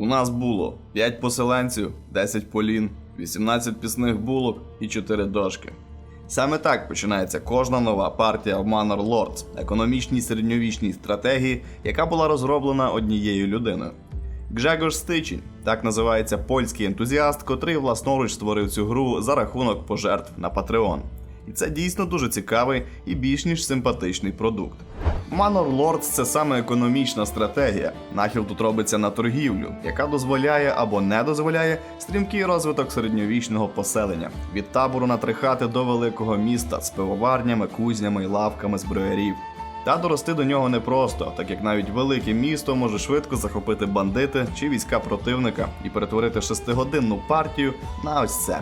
У нас було 5 поселенців, 10 полін, 18 пісних булок і 4 дошки. Саме так починається кожна нова партія в Manor Lords, економічній середньовічній стратегії, яка була розроблена однією людиною. Гжегош Стичень, так називається польський ентузіаст, котрий власноруч створив цю гру за рахунок пожертв на Patreon. І це дійсно дуже цікавий і більш ніж симпатичний продукт. Manor Lords – це саме економічна стратегія. Нахил тут робиться на торгівлю, яка дозволяє або не дозволяє стрімкий розвиток середньовічного поселення від табору на три хати до великого міста з пивоварнями, кузнями і лавками зброярів. Та дорости до нього непросто, так як навіть велике місто може швидко захопити бандити чи війська противника і перетворити шестигодинну партію на ось це.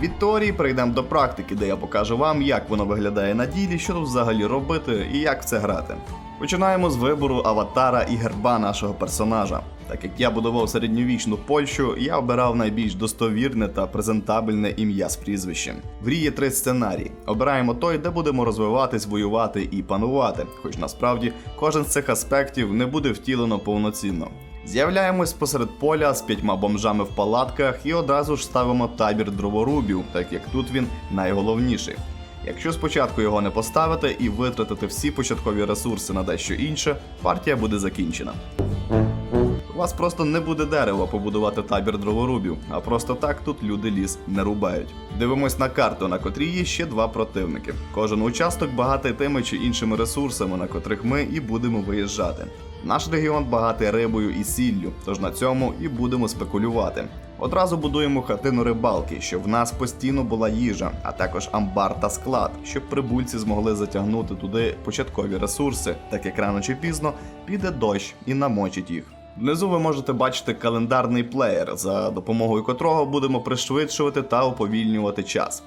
Від теорії перейдемо до практики, де я покажу вам, як воно виглядає на ділі, що взагалі робити і як це грати. Починаємо з вибору аватара і герба нашого персонажа. Так як я будував середньовічну Польщу, я обирав найбільш достовірне та презентабельне ім'я з прізвищем. В грі є три сценарії. Обираємо той, де будемо розвиватись, воювати і панувати, хоч насправді кожен з цих аспектів не буде втілено повноцінно. З'являємось посеред поля з п'ятьма бомжами в палатках і одразу ж ставимо табір дроворубів, так як тут він найголовніший. Якщо спочатку його не поставити і витратити всі початкові ресурси на дещо інше, партія буде закінчена. У вас просто не буде дерева побудувати табір дроворубів, а просто так тут люди ліс не рубають. Дивимось на карту, на котрій є ще два противники. Кожен участок багатий тими чи іншими ресурсами, на котрих ми і будемо виїжджати. Наш регіон багатий рибою і сіллю, тож на цьому і будемо спекулювати. Одразу будуємо хатину рибалки, щоб в нас постійно була їжа, а також амбар та склад, щоб прибульці змогли затягнути туди початкові ресурси, так як рано чи пізно піде дощ і намочить їх. Внизу ви можете бачити календарний плеєр, за допомогою котрого будемо пришвидшувати та уповільнювати час.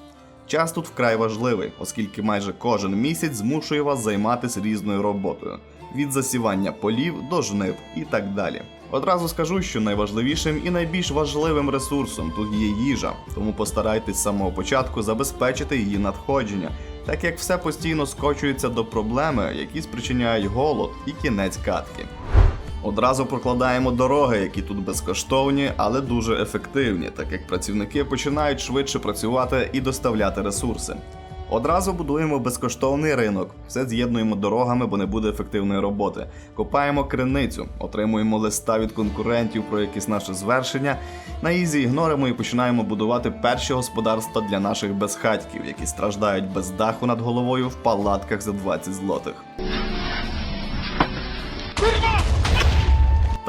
Час тут вкрай важливий, оскільки майже кожен місяць змушує вас займатися різною роботою від засівання полів до жнив і так далі. Одразу скажу, що найважливішим і найбільш важливим ресурсом тут є їжа, тому постарайтесь з самого початку забезпечити її надходження, так як все постійно скочується до проблеми, які спричиняють голод і кінець катки. Одразу прокладаємо дороги, які тут безкоштовні, але дуже ефективні, так як працівники починають швидше працювати і доставляти ресурси. Одразу будуємо безкоштовний ринок, все з'єднуємо дорогами, бо не буде ефективної роботи. Копаємо криницю, отримуємо листа від конкурентів про якісь наше звершення. На ізі ігноримо і починаємо будувати перші господарства для наших безхатьків, які страждають без даху над головою в палатках за 20 злотих.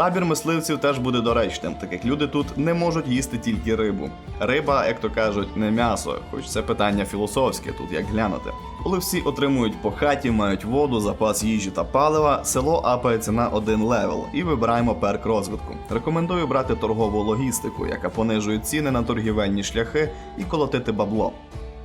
Табір мисливців теж буде доречним, так як люди тут не можуть їсти тільки рибу. Риба, як то кажуть, не м'ясо, хоч це питання філософське, тут як глянути. Коли всі отримують по хаті, мають воду, запас їжі та палива, село апається на один левел і вибираємо перк розвитку. Рекомендую брати торгову логістику, яка понижує ціни на торгівельні шляхи і колотити бабло.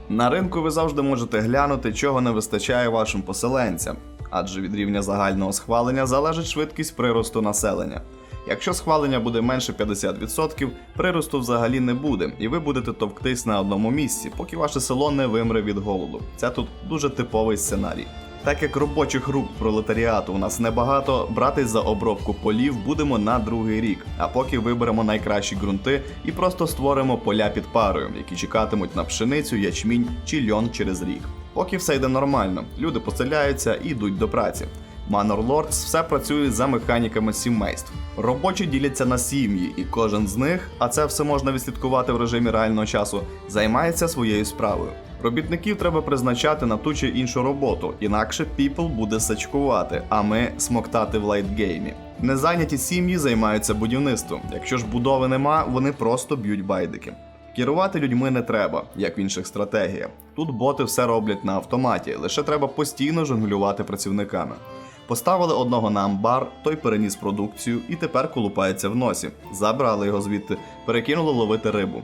На ринку ви завжди можете глянути, чого не вистачає вашим поселенцям, адже від рівня загального схвалення залежить швидкість приросту населення. Якщо схвалення буде менше 50%, приросту взагалі не буде, і ви будете товктись на одному місці, поки ваше село не вимре від голоду. Це тут дуже типовий сценарій. Так як робочих рук пролетаріату у нас небагато, братись за обробку полів будемо на другий рік, а поки виберемо найкращі ґрунти і просто створимо поля під парою, які чекатимуть на пшеницю, ячмінь чи льон через рік. Поки все йде нормально, люди поселяються і йдуть до праці. Manor Lords все працює за механіками сімейств. Робочі діляться на сім'ї, і кожен з них, а це все можна відслідкувати в режимі реального часу, займається своєю справою. Робітників треба призначати на ту чи іншу роботу, інакше People буде сачкувати, а ми смоктати в лайтгеймі. Незайняті сім'ї займаються будівництвом. Якщо ж будови нема, вони просто б'ють байдики. Керувати людьми не треба, як в інших стратегіях. Тут боти все роблять на автоматі, лише треба постійно жонглювати працівниками. Поставили одного на амбар, той переніс продукцію і тепер колупається в носі. Забрали його звідти, перекинули ловити рибу.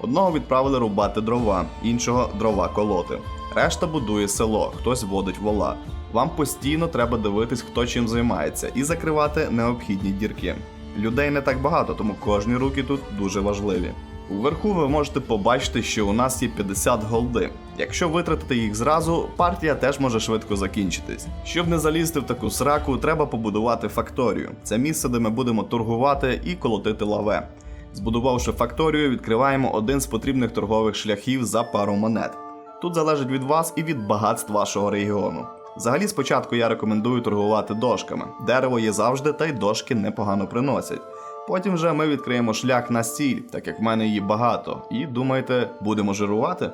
Одного відправили рубати дрова, іншого дрова колоти. Решта будує село, хтось водить вола. Вам постійно треба дивитись, хто чим займається, і закривати необхідні дірки. Людей не так багато, тому кожні руки тут дуже важливі. Вверху ви можете побачити, що у нас є 50 голди. Якщо витратити їх зразу, партія теж може швидко закінчитись. Щоб не залізти в таку сраку, треба побудувати факторію. Це місце, де ми будемо торгувати і колотити лаве. Збудувавши факторію, відкриваємо один з потрібних торгових шляхів за пару монет. Тут залежить від вас і від багатств вашого регіону. Взагалі, спочатку я рекомендую торгувати дошками. Дерево є завжди, та й дошки непогано приносять. Потім вже ми відкриємо шлях на стіль, так як в мене її багато. І думаєте, будемо жирувати?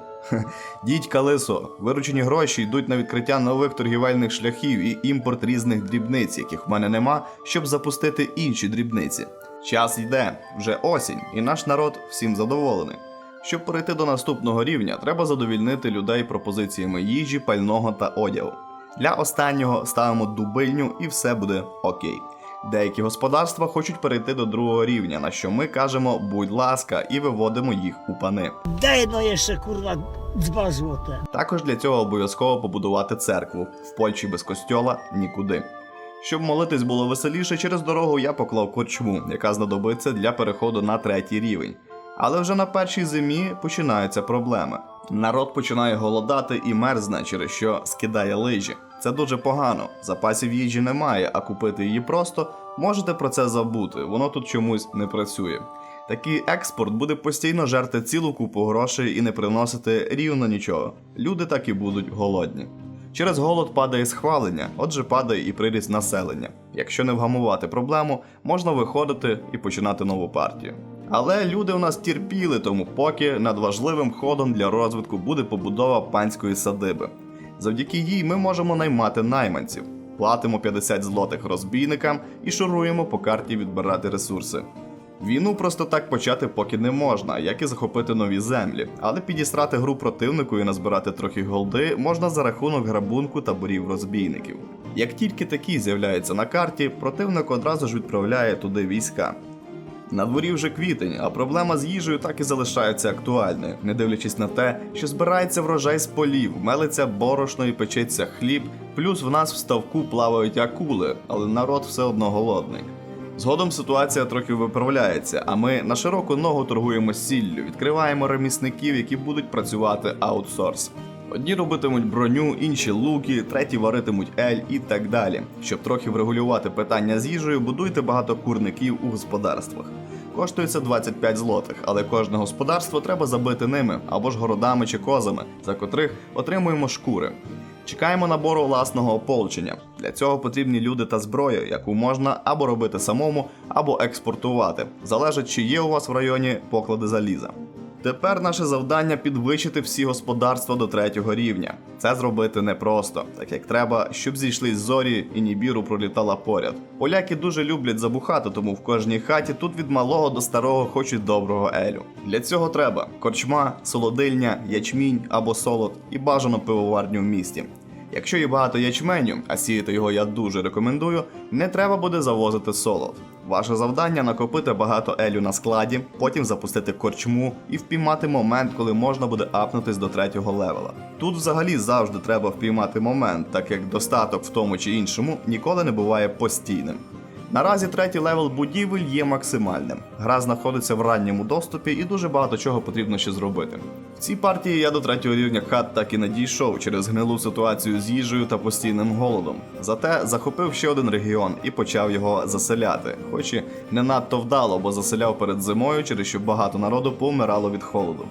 Дідька лисо, виручені гроші йдуть на відкриття нових торгівельних шляхів і імпорт різних дрібниць, яких в мене нема, щоб запустити інші дрібниці. Час йде, вже осінь, і наш народ всім задоволений. Щоб перейти до наступного рівня, треба задовільнити людей пропозиціями їжі, пального та одягу. Для останнього ставимо дубильню і все буде окей. Деякі господарства хочуть перейти до другого рівня, на що ми кажемо будь ласка, і виводимо їх у пани. Daj no jeszcze kurwa dwa złote. Також для цього обов'язково побудувати церкву. В Польщі без костьола нікуди. Щоб молитись було веселіше, через дорогу я поклав корчму, яка знадобиться для переходу на третій рівень. Але вже на першій зимі починаються проблеми. Народ починає голодати і мерзне, через що скидає лижі. Це дуже погано. Запасів їжі немає, а купити її просто можете про це забути, воно тут чомусь не працює. Такий експорт буде постійно жерти цілу купу грошей і не приносити рівно нічого. Люди так і будуть голодні. Через голод падає схвалення, отже, падає і приріст населення. Якщо не вгамувати проблему, можна виходити і починати нову партію. Але люди у нас терпіли, тому поки над важливим ходом для розвитку буде побудова панської садиби. Завдяки їй ми можемо наймати найманців, платимо 50 злотих розбійникам і шуруємо по карті відбирати ресурси. Війну просто так почати поки не можна, як і захопити нові землі, але підістрати гру противнику і назбирати трохи голди можна за рахунок грабунку таборів розбійників. Як тільки такі з'являються на карті, противник одразу ж відправляє туди війська. На дворі вже квітень, а проблема з їжею так і залишається актуальною, не дивлячись на те, що збирається врожай з полів, мелиться борошно і печеться хліб, плюс в нас в ставку плавають акули, але народ все одно голодний. Згодом ситуація трохи виправляється, а ми на широку ногу торгуємо сіллю, відкриваємо ремісників, які будуть працювати аутсорс. Одні робитимуть броню, інші луки, треті варитимуть ель і так далі. Щоб трохи врегулювати питання з їжею, будуйте багато курників у господарствах. Коштує це 25 злотих, але кожне господарство треба забити ними або ж городами чи козами, за котрих отримуємо шкури. Чекаємо набору власного ополчення. Для цього потрібні люди та зброя, яку можна або робити самому, або експортувати. Залежить, чи є у вас в районі поклади заліза. Тепер наше завдання підвищити всі господарства до третього рівня. Це зробити непросто, так як треба, щоб зійшлись зорі і Нібіру пролітала поряд. Поляки дуже люблять забухати, тому в кожній хаті тут від малого до старого хочуть доброго елю. Для цього треба корчма, солодильня, ячмінь або солод і бажано пивоварню в місті. Якщо є багато ячменю, а сіяти його я дуже рекомендую, не треба буде завозити солод. Ваше завдання накопити багато елю на складі, потім запустити корчму і впіймати момент, коли можна буде апнутись до третього левела. Тут взагалі завжди треба впіймати момент, так як достаток в тому чи іншому ніколи не буває постійним. Наразі третій левел будівель є максимальним. Гра знаходиться в ранньому доступі і дуже багато чого потрібно ще зробити. В цій партії я до третього рівня хат так і не дійшов через гнилу ситуацію з їжею та постійним голодом. Зате захопив ще один регіон і почав його заселяти, хоч і не надто вдало, бо заселяв перед зимою, через що багато народу помирало від холоду.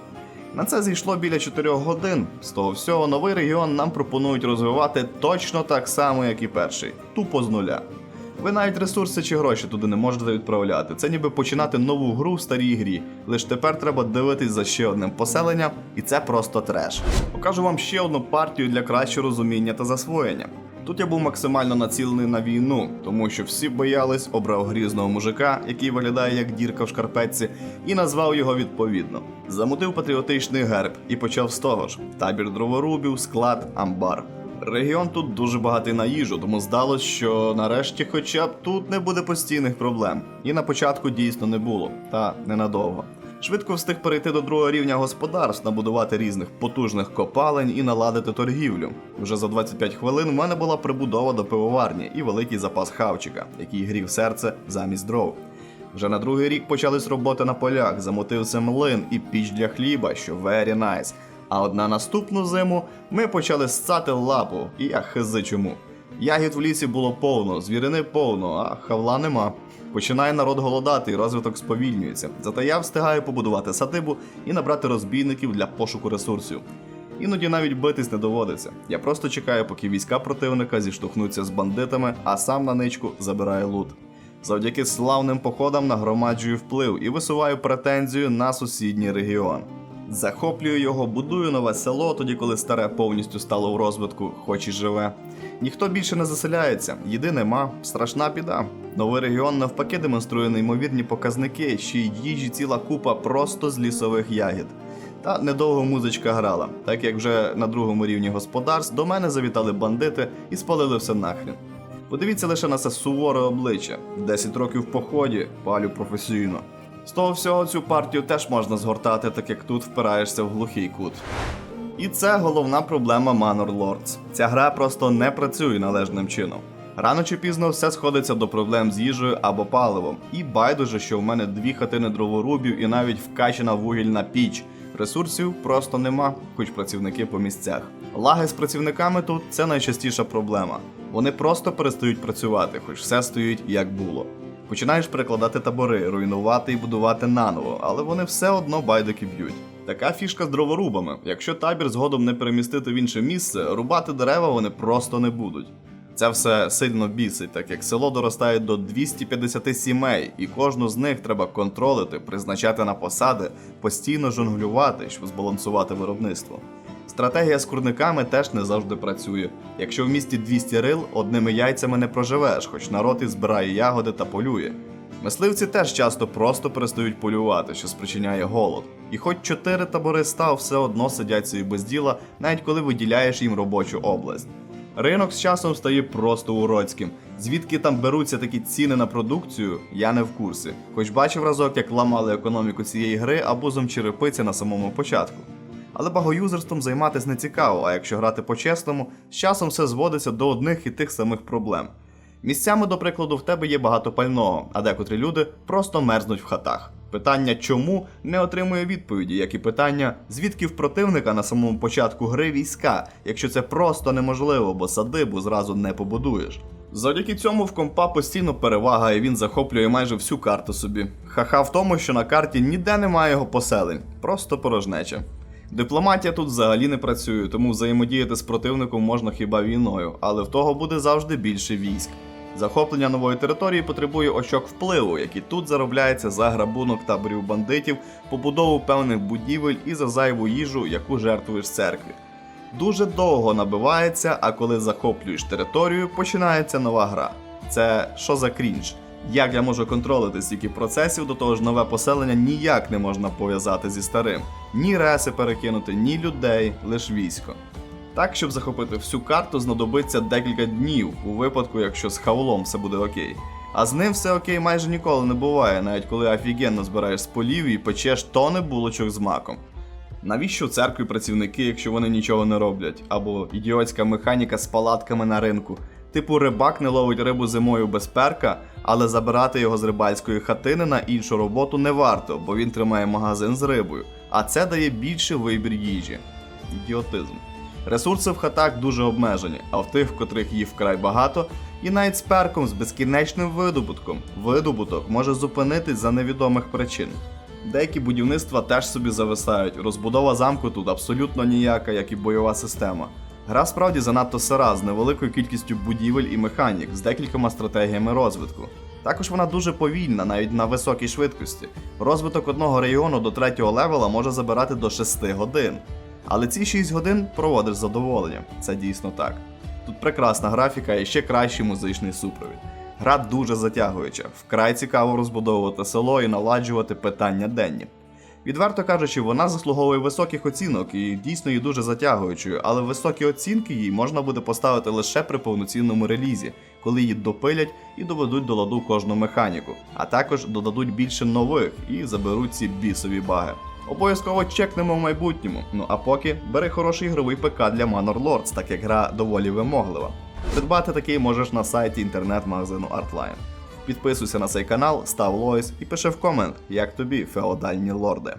На це зійшло біля 4 годин. З того всього новий регіон нам пропонують розвивати точно так само, як і перший, тупо з нуля. Ви навіть ресурси чи гроші туди не можете відправляти. Це ніби починати нову гру в старій грі. Лише тепер треба дивитись за ще одним поселенням, і це просто треш. Покажу вам ще одну партію для кращого розуміння та засвоєння. Тут я був максимально націлений на війну, тому що всі боялись, обрав грізного мужика, який виглядає як дірка в шкарпетці, і назвав його відповідно. Замутив патріотичний герб і почав з того ж: табір дроворубів, склад, амбар. Регіон тут дуже багатий на їжу, тому здалось, що нарешті, хоча б тут не буде постійних проблем. І на початку дійсно не було, та ненадовго. Швидко встиг перейти до другого рівня господарств, набудувати різних потужних копалень і наладити торгівлю. Вже за 25 хвилин в мене була прибудова до пивоварні і великий запас хавчика, який грів серце замість дров. Вже на другий рік почались роботи на полях, замотився млин і піч для хліба, що very nice. А от на наступну зиму ми почали ссати лапу, і я хизи чому. Ягід в лісі було повно, звірини повно, а хавла нема. Починає народ голодати і розвиток сповільнюється. Зате я встигаю побудувати садибу і набрати розбійників для пошуку ресурсів. Іноді навіть битись не доводиться. Я просто чекаю, поки війська противника зіштовхнуться з бандитами, а сам на ничку забираю лут. Завдяки славним походам нагромаджую вплив і висуваю претензію на сусідній регіон. Захоплюю його, будую нове село, тоді коли старе повністю стало в розвитку, хоч і живе. Ніхто більше не заселяється, їди нема, страшна біда. Новий регіон навпаки демонструє неймовірні показники, ще й їжі ціла купа просто з лісових ягід. Та недовго музичка грала, так як вже на другому рівні господарств до мене завітали бандити і спалили все нахрін. Подивіться лише на це суворе обличчя. 10 років в поході, палю професійно. З того всього цю партію теж можна згортати, так як тут впираєшся в глухий кут. І це головна проблема Manor Lords. Ця гра просто не працює належним чином. Рано чи пізно все сходиться до проблем з їжею або паливом. І байдуже, що в мене дві хатини дроворубів і навіть вкачена вугільна піч. Ресурсів просто нема, хоч працівники по місцях. Лаги з працівниками тут це найчастіша проблема. Вони просто перестають працювати, хоч все стоїть як було. Починаєш перекладати табори, руйнувати і будувати наново, але вони все одно байдики б'ють. Така фішка з дроворубами. Якщо табір згодом не перемістити в інше місце, рубати дерева вони просто не будуть. Це все сильно бісить, так як село доростає до 250 сімей, і кожну з них треба контролити, призначати на посади, постійно жонглювати, щоб збалансувати виробництво. Стратегія з курниками теж не завжди працює. Якщо в місті 200 рил, одними яйцями не проживеш, хоч народ і збирає ягоди та полює. Мисливці теж часто просто перестають полювати, що спричиняє голод. І хоч чотири табори став, все одно сидять собі без діла, навіть коли виділяєш їм робочу область. Ринок з часом стає просто уродським. Звідки там беруться такі ціни на продукцію, я не в курсі. Хоч бачив разок, як ламали економіку цієї гри абузом черепиці на самому початку. Але багоюзерством займатися не цікаво, а якщо грати по-чесному, з часом все зводиться до одних і тих самих проблем. Місцями, до прикладу, в тебе є багато пального, а декотрі люди просто мерзнуть в хатах. Питання чому не отримує відповіді, як і питання, звідки в противника на самому початку гри війська, якщо це просто неможливо, бо садибу зразу не побудуєш. Завдяки цьому в компа постійно перевага, і він захоплює майже всю карту собі. Ха-ха в тому, що на карті ніде немає його поселень, просто порожнеча. Дипломатія тут взагалі не працює, тому взаємодіяти з противником можна хіба війною, але в того буде завжди більше військ. Захоплення нової території потребує очок впливу, які тут заробляється за грабунок таборів бандитів, побудову певних будівель і за зайву їжу, яку жертвуєш церкві. Дуже довго набивається, а коли захоплюєш територію, починається нова гра. Це що за крінж? Як я можу контролити стільки процесів, до того ж нове поселення ніяк не можна пов'язати зі старим. Ні реси перекинути, ні людей, лише військо. Так, щоб захопити всю карту, знадобиться декілька днів, у випадку, якщо з хаулом все буде окей. А з ним все окей майже ніколи не буває, навіть коли офігенно збираєш з полів і печеш тони булочок з маком. Навіщо в церкві працівники, якщо вони нічого не роблять? Або ідіотська механіка з палатками на ринку. Типу рибак не ловить рибу зимою без перка, але забирати його з рибальської хатини на іншу роботу не варто, бо він тримає магазин з рибою, а це дає більший вибір їжі. Ідіотизм. Ресурси в хатах дуже обмежені, а в тих, в котрих їх вкрай багато, і навіть з перком з безкінечним видобутком. Видобуток може зупинитись за невідомих причин. Деякі будівництва теж собі зависають. Розбудова замку тут абсолютно ніяка, як і бойова система. Гра справді занадто сира з невеликою кількістю будівель і механік, з декількома стратегіями розвитку. Також вона дуже повільна, навіть на високій швидкості. Розвиток одного регіону до третього левела може забирати до 6 годин. Але ці 6 годин проводиш з задоволенням. Це дійсно так. Тут прекрасна графіка і ще кращий музичний супровід. Гра дуже затягуюча, вкрай цікаво розбудовувати село і наладжувати питання денні. Відверто кажучи, вона заслуговує високих оцінок і дійсно є дуже затягуючою, але високі оцінки їй можна буде поставити лише при повноцінному релізі, коли її допилять і доведуть до ладу кожну механіку, а також додадуть більше нових і заберуть ці бісові баги. Обов'язково чекнемо в майбутньому. Ну а поки бери хороший ігровий ПК для Manor Lords, так як гра доволі вимоглива. Придбати такий можеш на сайті інтернет-магазину Artline. Підписуйся на цей канал, став лойс і пиши в комент, як тобі феодальні лорди.